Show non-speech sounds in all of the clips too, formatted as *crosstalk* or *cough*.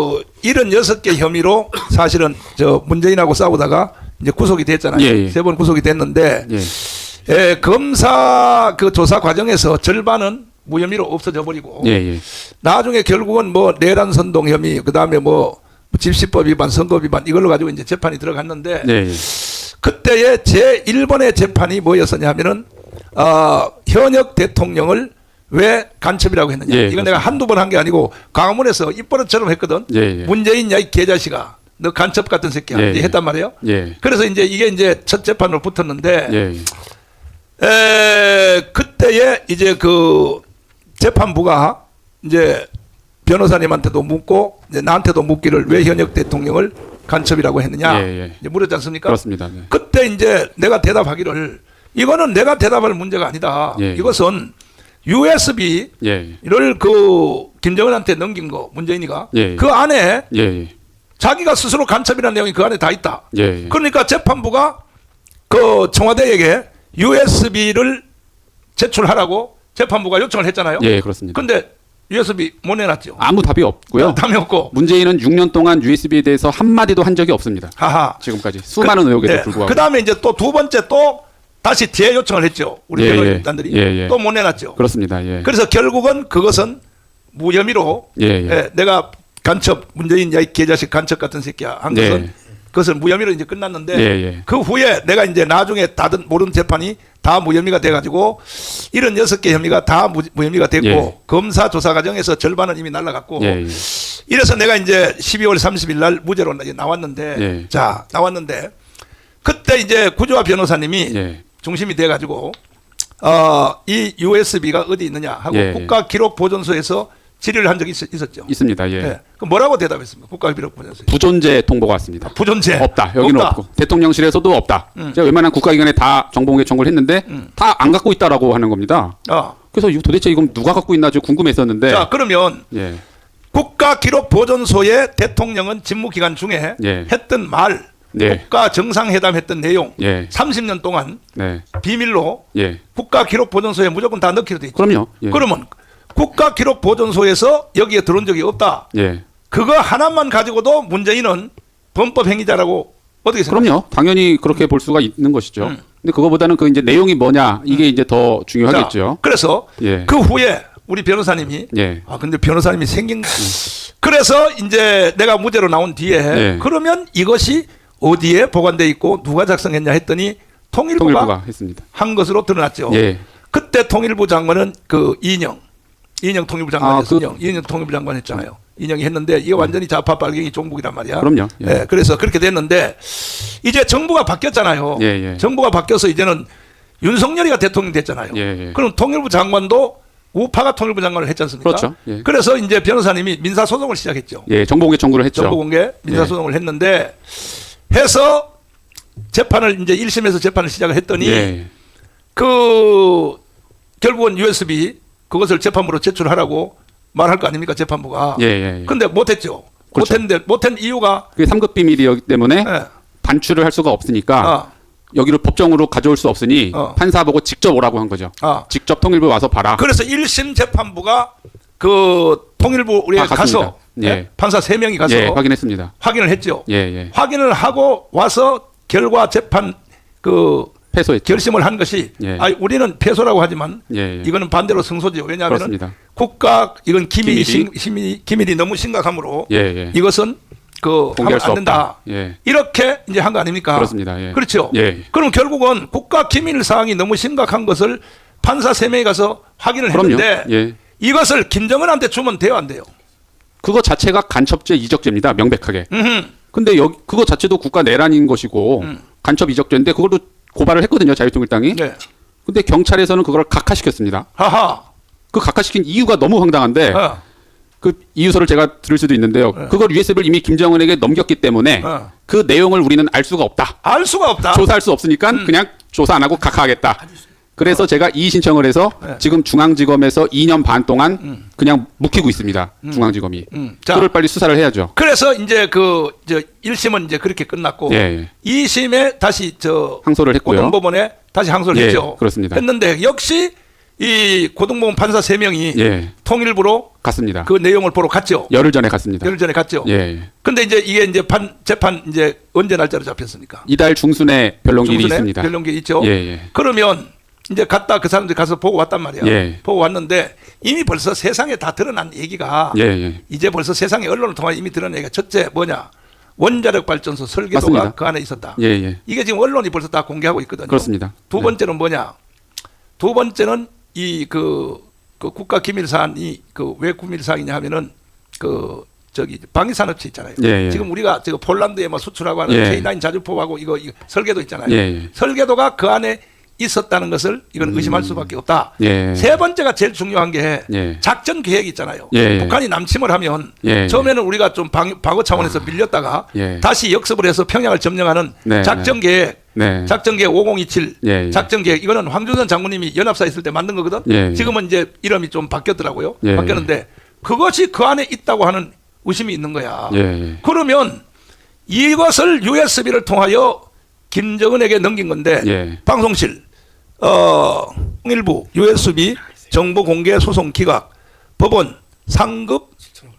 어, 76개 혐의로 사실은 저 문재인하고 싸우다가 이제 구속이 됐잖아요. 예, 예. 세번 구속이 됐는데 예. 에, 검사 그 조사 과정에서 절반은 무혐의로 없어져 버리고 예, 예. 나중에 결국은 뭐 내란 선동 혐의 그다음에 뭐 집시법 위반 선거 위반 이걸로 가지고 이제 재판이 들어갔는데 예, 예. 그때의 제 1번의 재판이 뭐였었냐면은 어, 현역 대통령을 왜 간첩이라고 했느냐. 예, 이건 내가 한두 번 한 게 아니고 강화문에서 입버릇처럼 했거든. 예, 예. 문재인 야이 개자식아. 너 간첩 같은 새끼야. 예, 이제 예. 했단 말이에요. 예. 그래서 이제 이게 이제 첫 재판으로 붙었는데 예. 에, 그때에 이제 그 재판부가 이제 변호사님한테도 묻고 이제 나한테도 묻기를 왜 현역 대통령을 간첩이라고 했느냐 예, 예. 이제 물었지 않습니까? 그렇습니다. 네. 그때 이제 내가 대답하기를 이거는 내가 대답할 문제가 아니다. 예. 이것은 USB를 예. 그 김정은한테 넘긴 거 문재인이가 예. 그 안에 예. 예. 자기가 스스로 간첩이라는 내용이 그 안에 다 있다. 예. 예. 그러니까 재판부가 그 청와대에게 USB를 제출하라고 재판부가 요청을 했잖아요. 예, 그렇습니다. 근데 USB 못 내놨죠. 아무 답이 없고요. 담이 없고. 문재인은 6년 동안 USB에 대해서 한 마디도 한 적이 없습니다. 하하. 지금까지 수많은 의혹에도 불구하고. 그 다음에 이제 또 두 번째 또 다시 뒤에 요청을 했죠. 우리 예, 변호인단들이 예, 예. 또 못 내놨죠. 그렇습니다. 예. 그래서 결국은 그것은 무혐의로 예, 예. 예, 내가 간첩 문재인 야이 개자식 간첩 같은 새끼야 한 예. 것은 그것은 무혐의로 이제 끝났는데 예, 예. 그 후에 내가 이제 나중에 다른 모든 재판이 다 무혐의가 돼가지고 76개 혐의가 다 무, 무혐의가 됐고 예. 검사 조사 과정에서 절반은 이미 날라갔고 예, 예. 이래서 내가 이제 12월 30일 날 무죄로 이제 나왔는데 예. 자 나왔는데 그때 이제 구조화 변호사님이 예. 중심이 돼가지고 어, 이 USB가 어디 있느냐 하고 예, 예. 국가 기록 보존소에서 질의를 한 적이 있, 었 죠 있습니다. 예. 예. 그 뭐라고 대답했습니까? 국가 기록 보존소. 부존재 통보가 왔습니다. 부존재 없다. 여기는 없다. 없고 대통령실에서도 없다. 음. 제가 웬만한 국가기관에 다 정보공개 청구를 했는데 다안 갖고 있다라고 하는 겁니다. 어. 그래서 이거 도대체 이건 누가 갖고 있나 좀 궁금했었는데. 자 그러면 예. 국가 기록 보존소의 대통령은 직무 기간 중에 예. 했던 말, 네. 국가 정상회담 했던 내용, 예. 30년 동안 네. 비밀로 예. 국가 기록 보존소에 무조건 다 넣기로 돼 있죠. 그럼요. 예. 그러면 국가 기록 보존소에서 여기에 들어온 적이 없다. 예. 그거 하나만 가지고도 문재인은 범법 행위자라고 어떻게 생각하세요? 그럼요. 당연히 그렇게 볼 수가 있는 것이죠. 음. 근데 그거보다는 그 이제 내용이 뭐냐 이게 이제 더 중요하겠죠. 자, 그래서 예. 그 후에 우리 변호사님이 예. 아 근데 변호사님이 생긴 그래서 이제 내가 무죄로 나온 뒤에 예. 그러면 이것이 어디에 보관돼 있고 누가 작성했냐 했더니 통일부가, 통일부가 했습니다. 한 것으로 드러났죠. 예. 그때 통일부 장관은 그 이인영 이인영 통일부 아, 장관이었어요. 이인영 통일부 장관 했잖아요. 이인영이 했는데 이게 완전히 좌파 빨갱이 종북이란 말이야. 그럼요. 예. 예, 그래서 그렇게 됐는데 이제 정부가 바뀌었잖아요. 예, 예. 정부가 바뀌어서 이제는 윤석열이가 대통령 됐잖아요. 예, 예. 그럼 통일부 장관도 우파가 통일부 장관을 했지 않습니까? 그렇죠. 예. 그래서 이제 변호사님이 민사 소송을 시작했죠. 예. 정보공개 청구를 했죠. 정부 공개 민사 예. 소송을 했는데 해서 재판을 이제 1심에서 재판을 시작을 했더니 예. 그 결국은 USB 그것을 재판부로 제출하라고 말할 거 아닙니까 재판부가. 예, 예, 예. 근데 못했죠. 그렇죠. 못했는데 못한 이유가 그게 3급 비밀이기 때문에 예. 반출을 할 수가 없으니까 아, 여기를 법정으로 가져올 수 없으니 어. 판사 보고 직접 오라고 한 거죠. 아. 직접 통일부 와서 봐라. 그래서 1심 재판부가 그 통일부 우리가 아. 가서 예. 예, 판사 3명이 가서 예, 확인했습니다. 확인을 했죠. 예, 예. 확인을 하고 와서 결과 재판 그 패소했죠. 결심을 한 것이 예. 아니 우리는 패소라고 하지만 예, 예. 이거는 반대로 승소죠. 왜냐하면. 국가 이건 기밀이 기밀이? 심, 기밀이, 너무 심각하므로 예, 예. 이것은 그 공개할 수안 된다. 없다. 예. 이렇게 이제 한 거 아닙니까? 그렇습니다. 예. 그렇죠. 예. 그럼 결국은 국가 기밀 사항이 너무 심각한 것을 판사 세 명이 가서 확인을 그럼요. 했는데 예. 이것을 김정은한테 주면 돼요, 안 돼요? 그거 자체가 간첩죄 이적죄입니다. 명백하게. 음흠. 근데 여기 그거 자체도 국가 내란인 것이고 음. 간첩 이적죄인데 그걸도 고발을 했거든요. 자유통일당이. 네. 근데 경찰에서는 그걸 각하시켰습니다. 하하. 그 각하시킨 이유가 너무 황당한데 어. 그 이유서를 제가 들을 수도 있는데요. 네. 그걸 USB를 이미 김정은에게 넘겼기 때문에 어. 그 내용을 우리는 알 수가 없다. 알 수가 없다. 조사할 수 없으니까 음. 그냥 조사 안 하고 각하하겠다. 그래서 제가 이의 신청을 해서 네. 지금 중앙지검에서 2년 반 동안 그냥 묵히고 있습니다. 중앙지검이. 음. 자. 그걸 빨리 수사를 해야죠. 그래서 이제 그 저 1심은 이제 그렇게 끝났고 예, 예. 2심에 다시 저 항소를 했고요. 고등법원에 다시 항소를 예, 했죠. 그렇습니다. 했는데 역시 이 고등법원 판사 3명이 예. 통일부로 갔습니다. 그 내용을 보러 갔죠. 열흘 전에 갔습니다. 열흘 전에 갔죠. 예, 예. 근데 이제 이게 이제 판 재판 이제 언제 날짜로 잡혔습니까? 이달 중순에 변론길이 중순에 있습니다. 변론기 있죠. 예, 예. 그러면 이제 갔다 그 사람들이 가서 보고 왔단 말이야. 예. 보고 왔는데 이미 벌써 세상에 다 드러난 얘기가 예, 예. 이제 벌써 세상에 언론을 통해 이미 드러난 얘기가 첫째 뭐냐 원자력 발전소 설계도가 맞습니다. 그 안에 있었다. 예, 예. 이게 지금 언론이 벌써 다 공개하고 있거든요. 그렇습니다. 두 네. 번째는 뭐냐? 두 번째는 이그 그 국가 기밀 사안이 그 왜 기밀 사항이냐 하면은 그 저기 방위 산업체 있잖아요. 예, 예. 지금 우리가 저 폴란드에 뭐 수출하고 하는 예. K9 자주포하고 이거, 이거 설계도 있잖아요. 예, 예. 설계도가 그 안에 있었다는 것을 이건 의심할 수밖에 없다. 예. 세 번째가 제일 중요한 게 예. 작전 계획 있잖아요. 예, 예. 북한이 남침을 하면 예, 예. 처음에는 우리가 좀 방, 방어 차원에서 밀렸다가 예. 다시 역습을 해서 평양을 점령하는 네, 작전 계획 네. 작전 계획 5027 예, 예. 작전 계획 이거는 황준선 장군님이 연합사 있을 때 만든 거거든. 예, 예. 지금은 이제 이름이 좀 바뀌었더라고요. 예, 바뀌었는데 그것이 그 안에 있다고 하는 의심이 있는 거야. 예, 예. 그러면 이것을 USB를 통하여 김정은에게 넘긴 건데 예. 방송실 어 일부 USB 정보 공개 소송 기각 법원 상급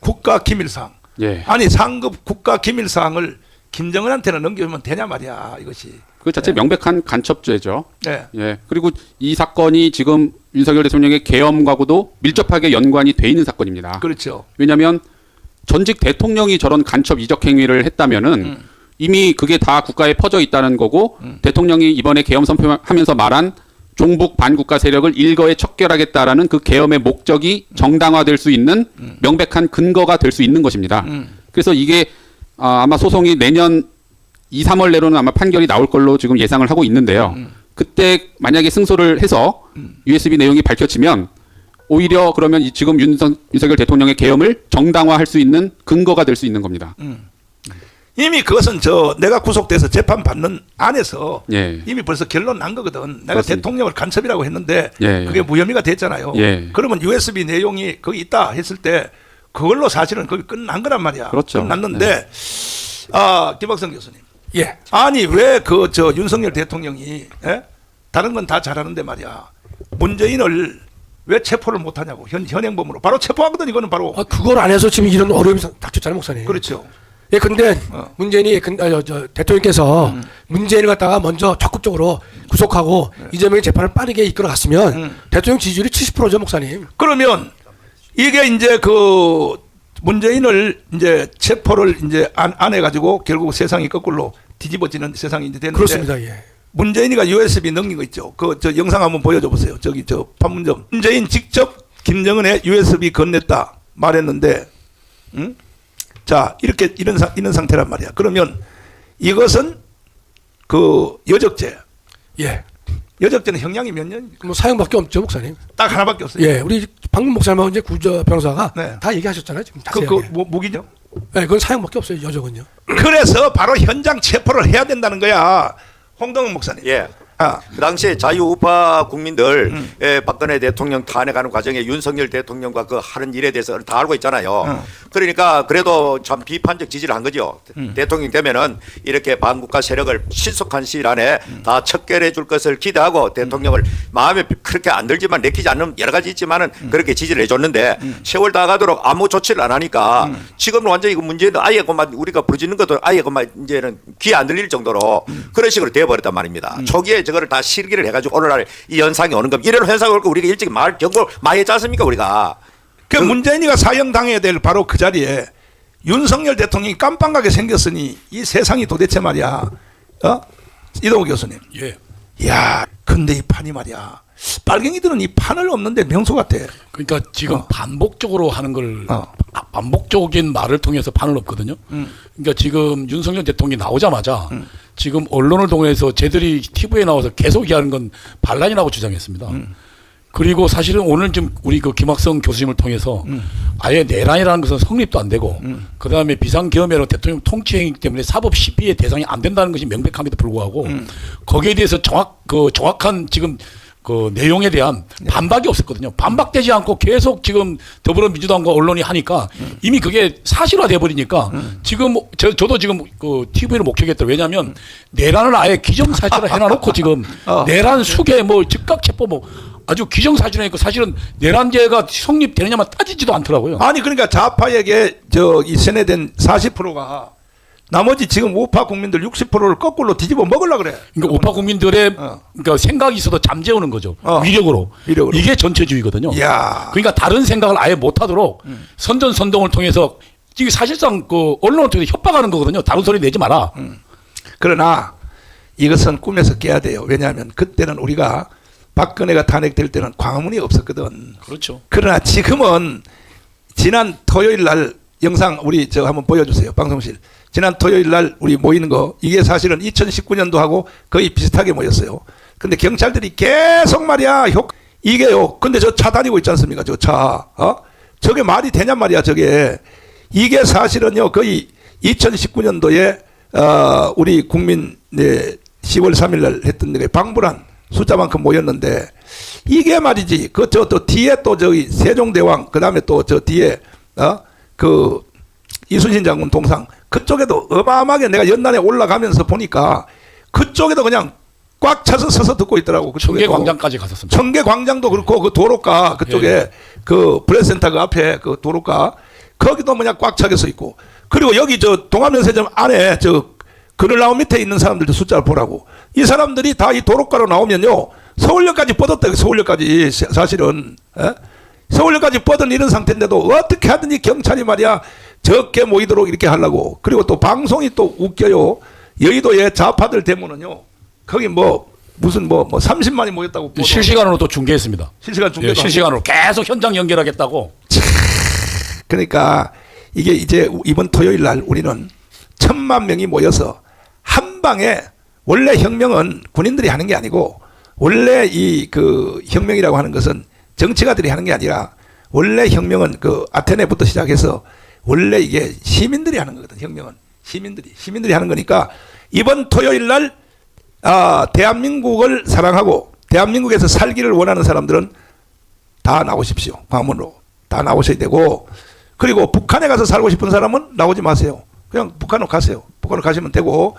국가 기밀사항 예. 아니 상급 국가 기밀사항을 김정은한테는 넘기면 되냐 말이야 이것이 그 자체 명백한 간첩죄죠. 네. 예. 그리고 이 사건이 지금 윤석열 대통령의 계엄과도 밀접하게 연관이 돼 있는 사건입니다. 그렇죠 왜냐하면 전직 대통령이 저런 간첩 이적 행위를 했다면은 음. 이미 그게 다 국가에 퍼져 있다는 거고 대통령이 이번에 계엄 선포하면서 말한 종북 반국가 세력을 일거에 척결하겠다라는 그 계엄의 목적이 정당화될 수 있는 명백한 근거가 될 수 있는 것입니다. 음. 그래서 이게 아, 아마 소송이 내년 2, 3월 내로는 아마 판결이 나올 걸로 지금 예상을 하고 있는데요. 음. 그때 만약에 승소를 해서 USB 내용이 밝혀지면 오히려 그러면 이 지금 윤석, 윤석열 대통령의 계엄을 정당화할 수 있는 근거가 될 수 있는 겁니다. 이미 그것은 저 내가 구속돼서 재판 받는 안에서 예. 이미 벌써 결론 난 거거든. 내가 그렇습니다. 대통령을 간첩이라고 했는데 예, 그게 예. 무혐의가 됐잖아요. 예. 그러면 USB 내용이 거기 있다 했을 때 그걸로 사실은 거기 끝난 거란 말이야. 그렇죠. 끝났는데 아 김학성 교수님. 예. 아니 왜 그 저 윤석열 대통령이 예? 다른 건 다 잘하는데 말이야. 문재인을 왜 체포를 못하냐고 현 현행범으로 바로 체포하거든 이거는 바로 아, 그걸 안 해서 지금 이런 어려움이 상- 닥쳤잖아요, 목사님. 그렇죠. 예, 근데 어. 문재인이 근- 아, 저, 저, 대통령께서 음. 문재인을 갖다가 먼저 적극적으로 구속하고 이재명의 재판을 빠르게 이끌어갔으면 네. 음. 대통령 지지율이 70%죠, 목사님. 그러면 이게 이제 그 문재인을 이제 체포를 이제 안, 안 해가지고 결국 세상이 거꾸로 뒤집어지는 세상이 이제 됐는데 그렇습니다, 예. 문재인이가 USB 넘긴 거 있죠. 그 저 영상 한번 보여줘 보세요. 저기 저 판문점 문재인 직접 김정은의 USB 건넸다 말했는데, 응? 자 이렇게 이런 상 이런 상태란 말이야. 그러면 이것은 그 여적죄. 예. 여적죄는 형량이 몇 년? 뭐 사형밖에 없죠, 목사님. 딱 하나밖에 없어요. 예, 우리 방금 목사님하고 이제 구저 변호사가 네. 다 얘기하셨잖아요, 지금 그, 자세하게. 그 뭐, 무기죠? 예, 그건 사형밖에 없어요, 여적은요. 그래서 바로 현장 체포를 해야 된다는 거야. 홍동은 목사님. 예. 아, 그 당시에 자유우파 국민들 음. 예, 박근혜 대통령 탄핵하는 과정에 윤석열 대통령과 그 하는 일에 대해서 다 알고 있잖아요. 음. 그러니까 그래도 참 비판적 지지를 한 거죠. 음. 대통령 되면은 이렇게 반국가 세력을 신속한 시일 안에 음. 다 척결해 줄 것을 기대하고 대통령을 마음에 그렇게 안 들지만 내키지 않는 여러 가지 있지만은 음. 그렇게 지지를 해줬는데 세월 다 가도록 아무 조치를 안 하니까 음. 지금은 완전히 그 문제는 아예 그만 우리가 부르짖는 것도 아예 그만 이제는 귀에 안 들릴 정도로 음. 그런 식으로 되어버렸단 말입니다. 초기에 저거를 다 실기를 해가지고 오늘날 이 현상이 오는 겁니다. 이런 현상이 올거 우리가 일찍 말 경고 많이 했지 않습니까 우리가. 그 문재인이가 사형 당해야 될 바로 그 자리에 윤석열 대통령이 깜빵하게 생겼으니 이 세상이 도대체 말이야. 어? 이동호 교수님. 예. 야, 근데 이 판이 말이야. 빨갱이들은 이 판을 없는데 명소 같아. 그러니까 지금 어. 반복적으로 하는 걸 어. 아, 반복적인 말을 통해서 판을 없거든요. 음. 그러니까 지금 윤석열 대통령이 나오자마자 지금 언론을 통해서 쟤들이 TV에 나와서 계속 얘기하는 건 반란이라고 주장했습니다. 음. 그리고 사실은 오늘 지금 우리 그 김학성 교수님을 통해서 음. 아예 내란이라는 것은 성립도 안 되고 그 다음에 비상계엄이라는 대통령 통치행위 때문에 사법 시비의 대상이 안 된다는 것이 명백함에도 불구하고 음. 거기에 대해서 정확 그 정확한 지금 그 내용에 대한 네. 반박이 없었거든요. 반박되지 않고 계속 지금 더불어민주당과 언론이 하니까 음. 이미 그게 사실화돼 버리니까 지금 저, 저도 지금 그 TV를 목격했더라고요. 왜냐하면 내란을 아예 기정사실화 해놔놓고 지금 *laughs* 어. 내란 수계 뭐 즉각 체포 뭐 아주 기정사실이니까 사실은 내란죄가 성립되느냐만 따지지도 않더라고요. 아니 그러니까 좌파에게 저이 세뇌된 40%가 나머지 지금 우파 국민들 60%를 거꾸로 뒤집어 먹으려 그래. 그러니까 오파 국민들의 어. 그러니까 생각이 있어도 잠재우는 거죠. 어. 위력으로. 위력으로. 이게 전체주의거든요. 이야. 그러니까 다른 생각을 아예 못 하도록 선전 선동을 통해서 이게 사실상 그 언론을 통해서 협박하는 거거든요. 다른 소리 내지 마라. 그러나 이것은 꿈에서 깨야 돼요. 왜냐하면 그때는 우리가 박근혜가 탄핵될 때는 광화문이 없었거든. 그렇죠. 그러나 지금은 지난 토요일 날 영상 우리 저 한번 보여주세요. 방송실. 지난 토요일 날 우리 모이는 거 이게 사실은 2019년도하고 거의 비슷하게 모였어요. 근데 경찰들이 계속 말이야 효 이게요. 근데 저 차 다니고 있지 않습니까? 저 차. 어? 저게 말이 되냔 말이야. 저게 이게 사실은요. 거의 2019년도에 어 우리 국민 네 10월 3일 날 했던 게 방불한 숫자만큼 모였는데 이게 말이지 그 저 또 뒤에 또 저기 세종대왕 그다음에 또 저 뒤에 어 그 이순신 장군 동상 그쪽에도 어마어마하게 내가 연단에 올라가면서 보니까 그쪽에도 그냥 꽉 차서 서서 듣고 있더라고 청계 그쪽에도. 광장까지 갔었습니다. 청계 광장도 그렇고 그 도로가 그쪽에 예. 그 브레센터 그 앞에 그 도로가 거기도 뭐냐 꽉 차게 서 있고 그리고 여기 저 동암연세점 안에 저 그늘나무 밑에 있는 사람들도 숫자를 보라고 이 사람들이 다 이 도로가로 나오면요 서울역까지 뻗었다 서울역까지 사- 사실은 에? 서울역까지 뻗은 이런 상태인데도 어떻게 하든지 경찰이 말이야 적게 모이도록 이렇게 하려고 그리고 또 방송이 또 웃겨요 여의도의 좌파들 되면은요 거기 뭐 무슨 뭐 뭐 30만이 모였다고 보도. 실시간으로 또 중계했습니다. 실시간 중계도 예, 실시간으로 계속 현장 연결하겠다고. 그러니까 이게 이제 이번 토요일 날 우리는 천만 명이 모여서 한 방에 원래 혁명은 군인들이 하는 게 아니고 원래 이 그 혁명이라고 하는 것은 정치가들이 하는 게 아니라 원래 혁명은 그 아테네부터 시작해서 원래 이게 시민들이 하는 거거든 혁명은 시민들이 시민들이 하는 거니까 이번 토요일 날 아, 대한민국을 사랑하고 대한민국에서 살기를 원하는 사람들은 다 나오십시오. 광화문으로. 다 나오셔야 되고, 그리고 북한에 가서 살고 싶은 사람은 나오지 마세요. 그냥 북한으로 가세요. 북한으로 가시면 되고,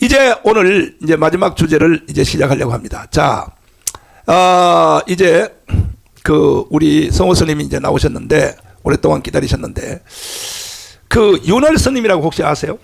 이제 오늘 이제 마지막 주제를 이제 시작하려고 합니다. 자, 아, 이제 그 우리 성호 스님이 이제 나오셨는데, 오랫동안 기다리셨는데, 그 윤월 스님이라고 혹시 아세요?